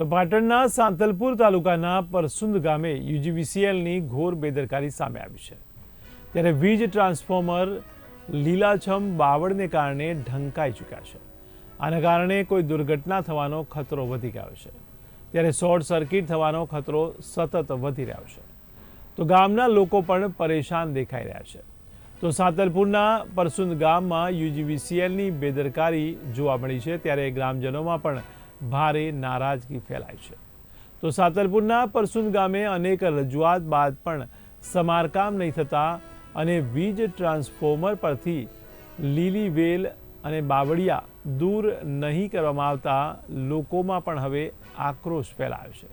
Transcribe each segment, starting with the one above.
તો પાટણના સાંતલપુર તાલુકાના પરસુંદ ગામે યુજીવીસીએલની ઘોર બેદરકારી સામે આવી છે. ત્યારે વીજ ટ્રાન્સફોર્મર લીલાછમ બાવળને કારણે ઢંકાઈ ચૂક્યા છે. આના કારણે કોઈ દુર્ઘટના થવાનો ખતરો વધી ગયો છે. ત્યારે શોર્ટ સર્કિટ થવાનો ખતરો સતત વધી રહ્યો છે. તો ગામના લોકો પણ પરેશાન દેખાઈ રહ્યા છે. તો સાંતલપુરના પરસુંદ ગામમાં યુજીવીસીએલની બેદરકારી જોવા મળી છે. ત્યારે ગ્રામજનોમાં પણ ભારે નારાજગી ફેલાઈ છે. તો સાતલપુરના પરસુંદ ગામે અનેક રજૂઆત બાદ પણ સમારકામ નહીં થતા અને વીજ ટ્રાન્સફોર્મર પરથી લીલી વેલ અને બાવળિયા દૂર નહીં કરવામાં આવતા લોકોમાં પણ હવે આક્રોશ ફેલાયો છે.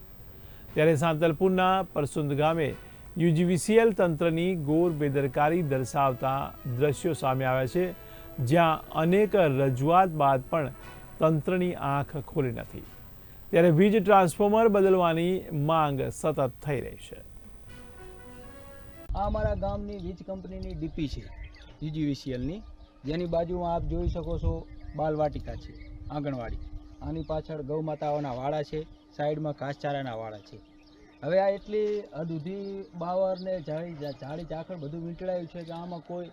ત્યારે સાંતલપુરના પરસુંદ ગામે યુજીવીસીએલ તંત્રની ગોર બેદરકારી દર્શાવતા દ્રશ્યો સામે આવ્યા છે, જ્યાં અનેક રજૂઆત બાદ પણ તંત્રની આંખ ખોલી નથી. ત્યારે વીજ ટ્રાન્સફોર્મર બદલવાની માંગ સતત થઈ રહી છે. આ અમારા ગામની વીજ કંપનીની ડીપી છે યુજીવીસીએલની જેની બાજુમાં આપ જોઈ શકો છો, બાલવાટિકા છે, આંગણવાડી. આની પાછળ ગૌ માતાઓના વાડા છે, સાઈડમાં ઘાસચારાના વાડા છે. હવે આ એટલી હદ સુધી બાવર ને જાળી જાળી ઝાકળ બધું વીંટળાયું છે કે આમાં કોઈ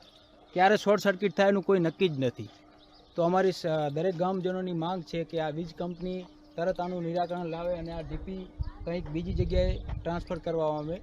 ક્યારે શોર્ટ સર્કિટ થાય એનું કોઈ નક્કી જ નથી. તો અમારી દરેક ગામજનોની માંગ છે કે આ વીજ કંપની તરત આનું નિરાકરણ લાવે અને આ ડીપી કંઈક બીજી જગ્યાએ ટ્રાન્સફર કરવામાં આવે.